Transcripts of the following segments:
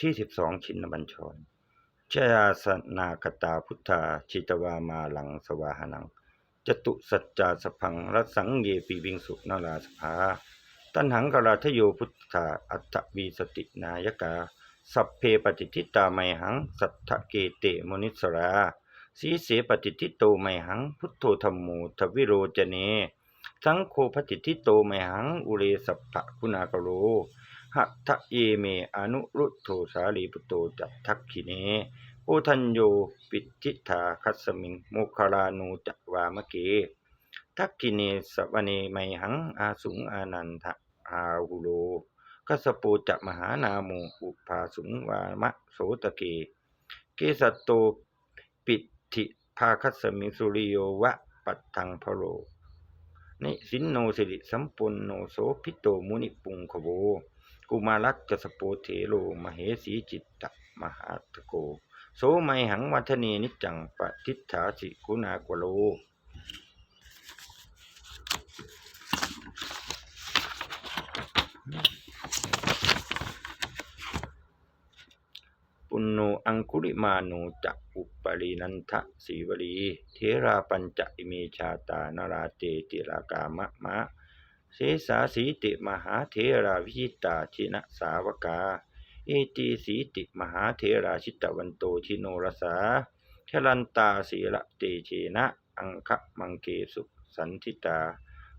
ที่สิบสองชินบัญชรชยาสนากตาพุทธาชิตวามาหลังสวาหนัง จตุสัจจาสพังรัสังเยปีวิงสุนาราสภา ตันหังกราทโยพุทธาอัตตวีสตินายกา สัพเพปฏิทิตาไมหัง สัทธเกเตมนิสราสีเสปฏิทิโตไมหัง พุทโธธรรมโมทวิโรจเน สังโฆปฏิทิโตไมหัง อุเรสัพพะคุณากโร หัตถเยเมอนุรุโธสาลีปุโตจัตทักขิเนโอทัญโยปิทิธาคัสสมิงโมคคารานูจักวามะเก ทักขิเนสวเนไมหังอาสุงอานันทะอาหุโลกัสสโปจะมหานาโมอุปาสุงวามะโสตะเก เกสัตโตปิทิภาคัสสมิงสุริโยวะปัตทังพะโรนิสินโนสิริสัมปุนโนโสพิโตมุนิปุงขโว กุมารักจสโปเทโลมเหสีจิตตมหาตโก โสไมหังวัฒเนนิจังปฏิฐาสิกุณากวโลปุณโนอังคุริมาโนจักอุปปรินันทะสีวลี เทราปัญจอิเมชาตานราเตติรากามะมะ เสสาสีติมหาเทราวิชิตาชินะสาวกา เอติสีติมหาเทราชิตวันโตชิโนรสาชลันตาศีละเตเชนะ อังคะมังเกสุสันทิตา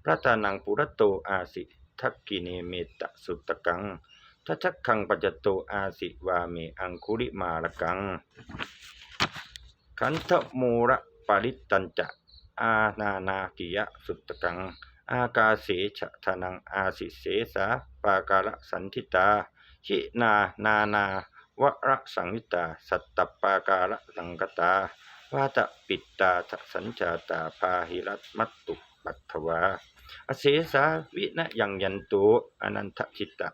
พระตานังปุรโตอาสิทักกิเนเมตสุตตกังทัชักขังปัจจโตอาสิวาเมอังคุริมาลกัง ขันธมูระปาริตตัญจะอานานากิยะสุตตกัง อากาเสฉะทนังอาสิเสสาปาการะสันทิตาชินานานาวระสังวิตา สัตตปาการะสังกตาวาตปิตตาทสัญชาตาพาหิรัตมัตตุปัตถวา อเสสาวินะยังยันตุอนันทชิตะ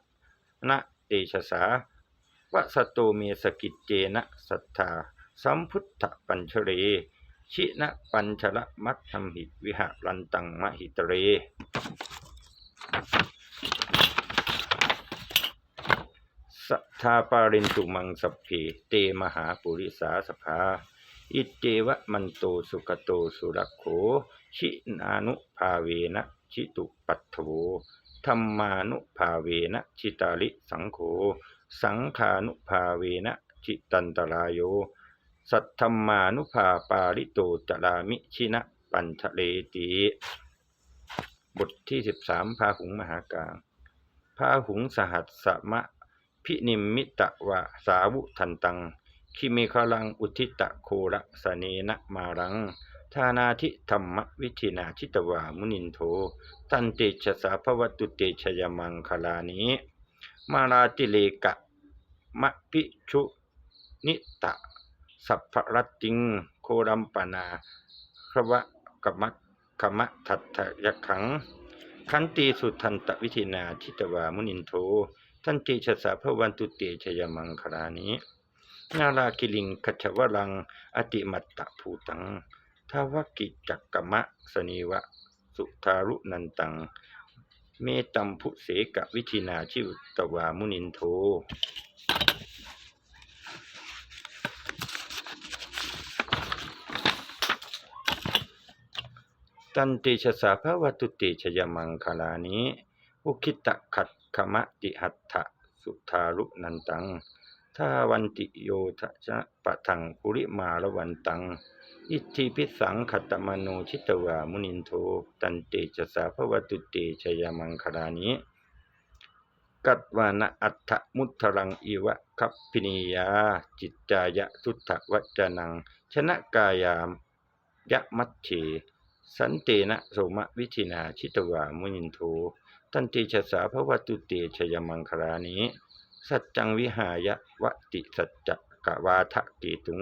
นะเตชะสาวะสตโตเมสกิจเจนะสัทธาสัมพุทธปัญชเร ชินะปัญชละมัตถัมหิตวิหารันตังมหิตเร สัทธาปารินตุมังสัพเพเตมหาปุริสาสภา อิเจวะมันโตสุขโตสุรโข ชินานุภาเวนะชิตุปัตโวธรรมานุภาเวนะชิตาลิสังโฆ สังขานุภาเวนะชิตันตรายโย สัทธรรมานุภาปาริโตจรามิชินะปัญทะเลติบทที่สิบสามพาหุงมหากาพาหุงสหัสสมะพินิมมิตะวะสาวุทันตังคิเมคลังอุทิตะโคระสเนนะมารังทานาทิธรรมวิธินาชิตวามุนินโทตันเตชะสาภวตุเตชยมังคลานิมาราติเลกะมะพิชุนิตะ สัพพรตติง โครัมปนาครวะกมะขมะทัตถยขัง ขันตีสุทันตวิธินาทิตวามุนินโททันติชะสาภวันตุเตชยมังคลานินาราคิลิงคัจฉวรัง อติมัตตะภูตังทาวกิจักกมะสนีวะ สุทารุนันตัง เมตัมพุเสกวิธินาชิวตวามุนินโท ตันติชะสาภวตุติชยมังคลานิอุคิตะขัดขมะติหัตถะสุทารุนันตังทาวันติโยทะชะปะทังปุริมาละวันตัง อิทธิพิสังขัตตมโนชิตวามุนินโทตันเตชะสาภวตุเตชยมังคลานิกัตวานะอัฏฐมุทรังอิวะคัพพินียา จิตจายะทุตถวัจจนัง ชนะกายามยะมัชเช สันเตนะโสมะวิธินาชิตวามุนินโทตันติชะสาภวตุเตชยมังคลานิสัจจังวิหายะวติสัจจะกะวาทะเกตุง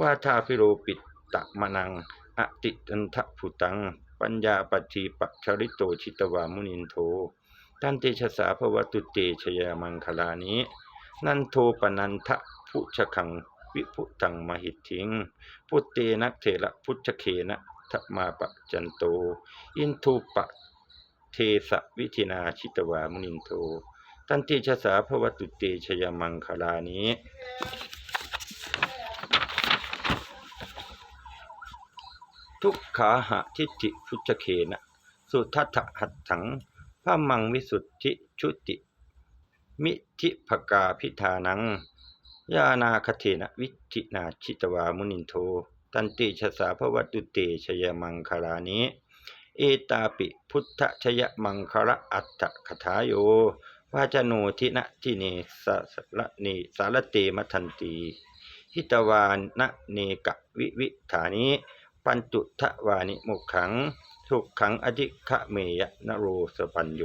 วาทาพิโรปิตตะมนังอติตันทะพุตัง ปัญญาปัจจีปะชริโตชิตวามุนินโทตันติชะสาภวตุเตชยมังคลานินันโทปนันทะพุชขังวิพุตังมหิทธิง พุตเตนะเถระพุชเคนะ ทมาปะจันโต อินทูปะเทสะวิธินาชิตวามุนินโทตันติชะสาภวตุเตชยมังคลานิทุกขาหะทิฏฐิพุชเคนะ สุทัตหัตถังพระมังวิสุทธิชุติ มิทิภกาพิธานัง ยานาคเทนะวิธินาชิตวามุนินโท ตันติชสาภวตุเตชยมังคลานิเอตาปิพุทธชยมังคละอัตถคถาโยวาจโนทินะทิเนสสระเนสารเตมทันตีหิตวานะเนกะวิวิฐานิปันตุทวานิมุขังสุขขังอธิคะเมยนโรสปัญโย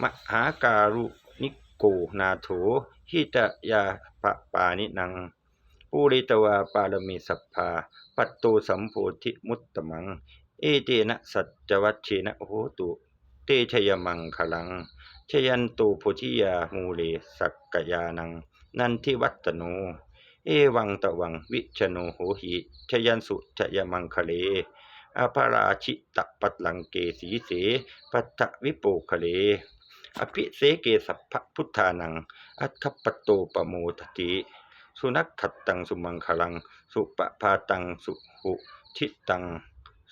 มหาการุนิโกนาโถหิตยาปะปานินัง ปูริตวาปารมีสัพพา ปัตโตสัมโพธิมุตตมัง เอเตนะสัจวัชเชนะโหตุเตชยมังคลัง ชยันตุโพธิยามูเลสักกยานัง นันทิวัตโน เอวังตะวังวิชโนโหหิ ชยันสุชยมังคะเลอภาราชิตะปัตลังเกสีเส ปัตตะวิโปคะเล อภิเสเกสัพพะพุทธานัง อัคคปโตปโมทติ สุนักขัดตังสุมังคลัง สุปะพาตังสุหุทิตัง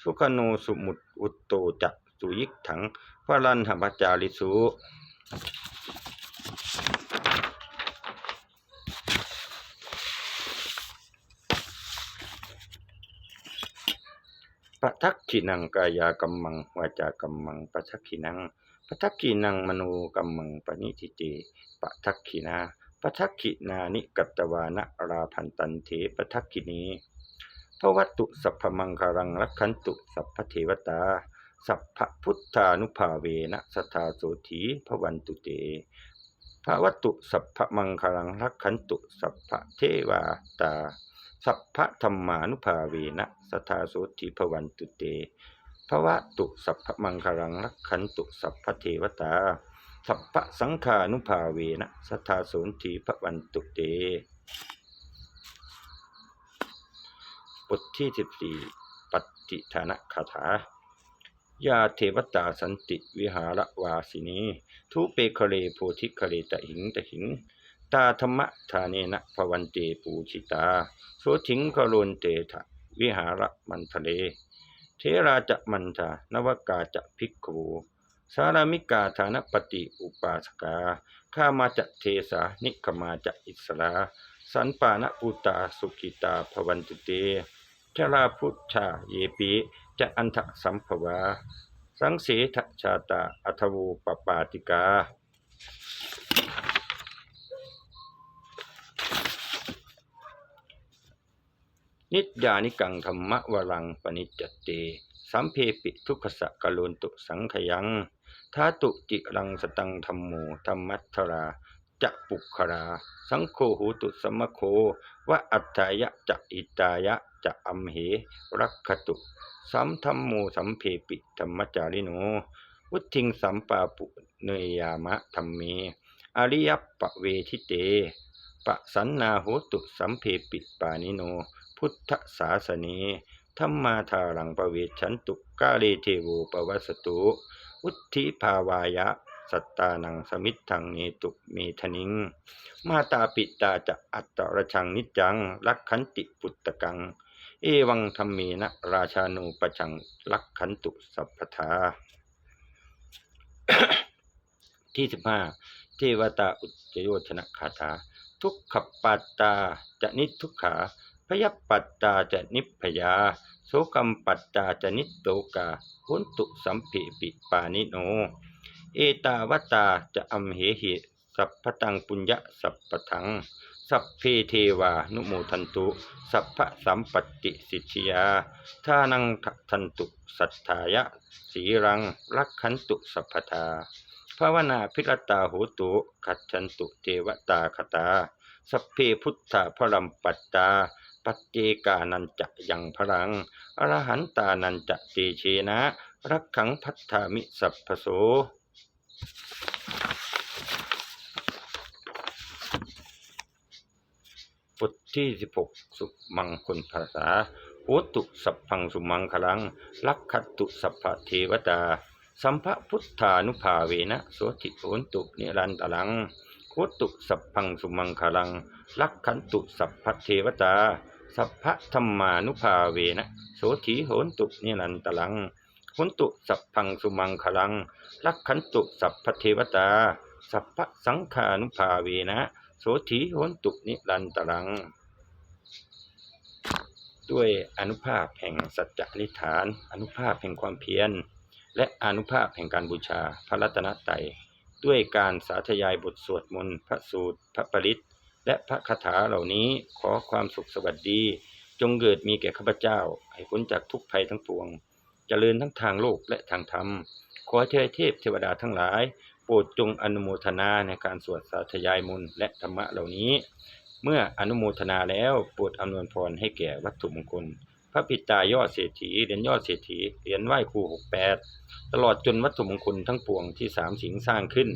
สุขโนสุมุตอุตโตจะสุยิกถังพรันหมจาริสุปทักขินังกายากัมมังวาจากัมมังปทักขินังปทักขินังมโนกัมมังปณิทิเตปทักขินา ปทักขินานิกัตวานะราพันตันเถปทักขินีพระวัตตุสัพพมังคารังรักขันตุสัพพเทวตา สัพพพุทธานุภาเวนะสทาโสถีพระวันตุเตภาวัตตุสัพพมังคารังรักขันตุสัพพเทวตา สัพพธรรมานุภาเวนะสทาโสติภวันตุเตภวะตุสัพพมังคารังรักขันตุสัพพเทวตา สัพพะสังฆานุภาเวนะสทธาโสติภวันตุเตบทที่สิบสี่ปฏิฐานะคาถายาเทวตาสันติวิหารวาสินีทุเปคเลโพธิคเลตะหิงตะหิง ตาธรรมะทาเนนะภวันเตปูชิตาโสถิงกโลนเตถะวิหารมันทะเล เทราจะมันทานวกาจะภิกขู สารามิกาฐานปฏิอุปาสกาข้ามาจะเทสานิคมาจะอิสราสันปานะอุตาสุขิตาภวันตุเตชราพุทธาเยปิจะอันทะสัมภวา สังเสทชาตาอัทวูปปาติกา นิจยานิกังธรรมะวรังปนิจจเต สัมเพปิทุกขสะกะโลนตุสังขยัง ทาตุจิรังสตังธรรมโมธรรมัทราจะปุครา สังโฆหูตุสมโควะอัตถายะจะอิตายะจะอัมเหรักขตุสัมธรรมโมสัมเพปิธรรมจาริโนวุทิงสัมปาปุเนยยามะธรรมเมอริยปะเวทิเตปะสันนาโหตุสัมเพปิปานิโน พุทธศาสนีธรรมาทารังปเวชันตุกาเลเทโวปวัสตุ อุทธิภาวายะ สัตตานังสมิทธังเนตุเมทนิง มาตาปิตาจะอัตตรชังนิจังลักขันติปุตตกัง เอวังธรรมเมนะราชานุปชังลักขันตุสัพพทาที่สิบห้าเทวตาอุจโยชนะคาถา ทุกขปัตตาจะนิทุกขา พยปัตตาจะนิพพยา โสกัมปัตตาจะนิโตกาหุนตุสัมเพปิปานิโน เอตาวตาจะอัมเหหิสัพพตังปุญญะสัพพทัง สัพเพเทวานุโมทันตุ สัพพะสัมปติสิทธิยาทานังทันตุสัทธายะสีรังรักขันตุสัพพทา ภาวนาพิรตาโหตุขัดฉันตุเทวตาคตา สัพเพพุทธาพรัมปัตตา ปัจเจกานันจะยังพลัง อรหันตานันจะเตเชนะ รักขังพัทธามิสัพพโสบทที่สิบหกสุมังคนภาษาโหตุสัพพังสุมังคลัง ลักขัตตุสัพพเทวตา สัมภพุทธานุภาเวนะโสติโหนตุนิรันตลังโคตุสัพพังสุมังคลัง ลักขันตุสัพพเทวตา สัพพธรรมานุภาเวนะโสถีโหนตุนิรันตลังโหนตุสัพพังสุมังคลัง ลักขันตุสัพพเทวตา สัพพสังฆานุภาเวนะโสถีโหนตุนิรันตลัง ด้วยอนุภาพแห่งสัจจอธิฐาน อนุภาพแห่งความเพียร และอนุภาพแห่งการบูชาพระรัตนตรัยด้วยการสาธยายบทสวดมนต์พระสูตร พระปริตและพระคาถาเหล่านี้ขอความสุขสวัสดี จงเกิดมีแก่ข้าพเจ้า ให้พ้นจากทุกภัยทั้งปวงเจริญทั้งทางโลกและทางธรรม ขอเทวเทพเทวดาทั้งหลาย โปรดจงอนุโมทนาในการสวดสาธยายมนต์และธรรมะเหล่านี้ เมื่ออนุโมทนาแล้วโปรดอำนวยพรให้แก่วัตถุมงคล พระปิตายอดเศรษฐีเหรียญยอดเศรษฐีเหรียญไหว้ครูหกแปดตลอดจนวัตถุมงคลทั้งปวงที่สามสิงสร้างขึ้น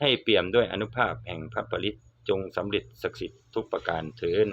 ให้เปี่ยมด้วยอนุภาพแห่งพระปริตจงสำเร็จศักดิ์สิทธิ์ทุกประการเถิน